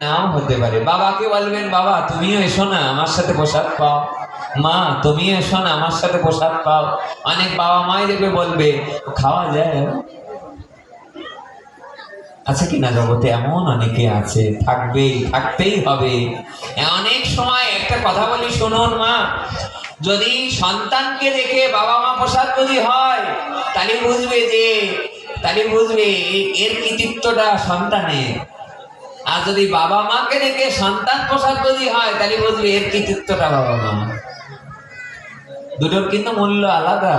নাও হতে পারে। বাবাকে বলবেন, বাবা, তুমিও এসো না, আমার সাথে প্রসাদ পাও। মা, তুমিও এসো না, আমার সাথে প্রসাদ পাও। অনেক বাবা মাই দেখবে বলবে, খাওয়া যায়? আছে কি না জগতে? এমন অনেকে আছে, থাকবেই, থাকতেই হবে। অনেক সময় একটা কথা বলি, শুনুন মা, যদি সন্তানকে দেখে বাবা মা প্রসাদ যদি হয়, তাহলে বুঝবে যে, তাহলে বুঝবে এর কৃতিত্বটা সন্তানের। আর যদি বাবা মাকে দেখে সন্তান প্রসাদ যদি হয়, তাহলে বুঝবে এর কৃতিত্বটা বাবা মা। দুটোর কিন্তু মূল্য আলাদা।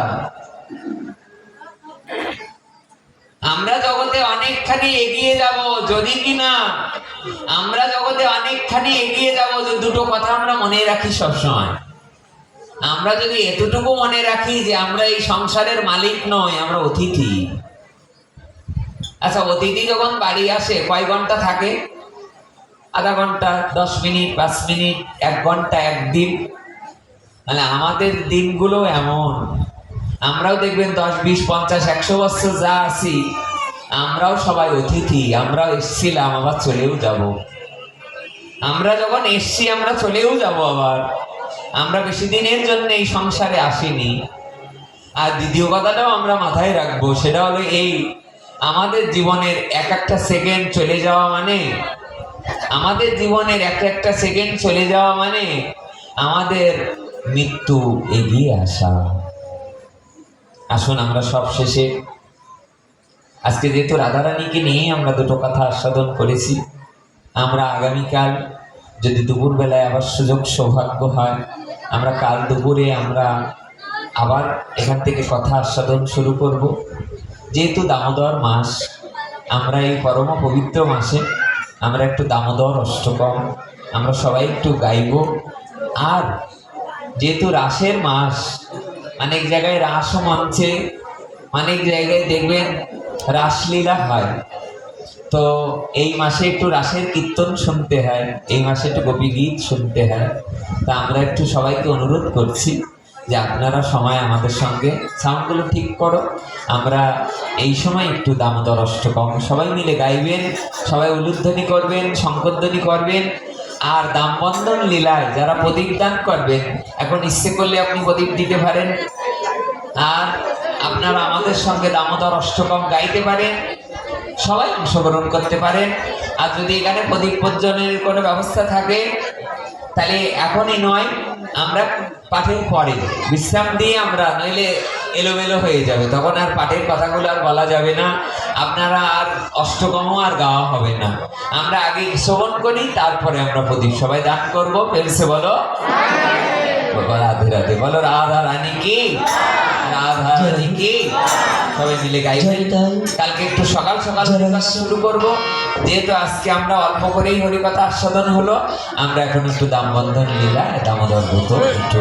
আমরা জগতে অনেকখানি এগিয়ে যাব, যদি কিনা আমরা জগতে অনেকখানি এগিয়ে যাব, যে দুটো কথা আমরা মনে রাখি সবসময়। আমরা যদি এতটুকু মনে রাখি যে আমরা এই সংসারের মালিক নই, আমরা অতিথি। আচ্ছা অতিথি যখন বাড়ি আসে, কয় ঘণ্টা থাকে? আধা ঘণ্টা, দশ মিনিট, পাঁচ মিনিট, এক ঘণ্টা, একদিন। মানে আমাদের দিনগুলো এমন। আমরাও দেখবেন দশ, বিশ, পঞ্চাশ, একশো বছর যা আছি, আমরাও সবাই অতিথি, আমরাও এসছিলাম, আবার চলেও যাব। আমরা যখন এসছি, আমরা চলেও যাব আবার। আমরা বেশি দিনের জন্য এই সংসারে আসিনি। আর দ্বিতীয় কথাটাও আমরা মাথায় রাখব, সেটা হলো এই, আমাদের জীবনের এক একটা সেকেন্ড চলে যাওয়া মানে আমাদের জীবনের এক একটা সেকেন্ড চলে যাওয়া মানে আমাদের মৃত্যু এগিয়ে আসা। আসুন আমরা সব শেষে। আজকে যেহেতু রাধারানীকে নিয়ে আমরা দুটো কথা আস্বাদন করেছি, আমরা আগামীকাল যদি দুপুরবেলায় আবার সুযোগ সৌভাগ্য হয়, আমরা কাল দুপুরে আমরা আবার এখান থেকে কথা আস্বাদন শুরু করব। যেহেতু দামোদর মাস, আমরা এই পরম পবিত্র মাসে আমরা একটু দামোদর অষ্টকম, আমরা সবাই একটু গাইব। আর যেহেতু রাসের মাস, অনেক জায়গায় রাসও মানছে, অনেক জায়গায় দেখবেন রাসলীলা হয়। তো এই মাসে একটু রাসের কীর্তন শুনতে হয়, এই মাসে একটু গোপী গীত শুনতে হয়। তা আমরা একটু সবাইকে অনুরোধ করছি। যে আপনারা সময় আমাদের সঙ্গে সাউন্ডগুলো ঠিক করো। আমরা এই সময় একটু দামোদর অষ্টকম, সবাই মিলে গাইবেন, সবাই উলুধ্বনি করবেন শঙ্করধ্বনি করবেন। আর দামবন্ধন লীলায় যারা প্রদীপ দান করবেন, এখন ইচ্ছে করলে আপনি প্রদীপ দিতে পারেন। আর আপনারা আমাদের সঙ্গে দামোদর অষ্টকম গাইতে পারেন, সবাই অংশগ্রহণ করতে পারেন। আর যদি এখানে প্রদীপ প্রজ্বলনের কোনো ব্যবস্থা থাকে, তাহলে এখনই নয় আমরা পাঠের পরে বিশ্রাম দিয়ে আমরা নইলে এলোমেলো হয়ে যাবে। তখন আর পাঠের কথাগুলো আর বলা যাবে না। আপনারা আর অষ্টগমও আর গাওয়া হবে না। আমরা আগে শ্রবণ করি তারপরে আমরা প্রদীপ সবাই দান করব। পেলসে বলো? রাধে রাধে। বলো রাধা রানী কি? রাধা রানী কি? সবাই মিলে গাই কালকে একটু সকাল সকাল হরিকথা শুরু করব। যেহেতু আজকে আমরা অল্প করেই হরিকথা আস্বাদন হলো আমরা এখন একটু দামবন্ধন লীলা দামোদর ব্রত একটু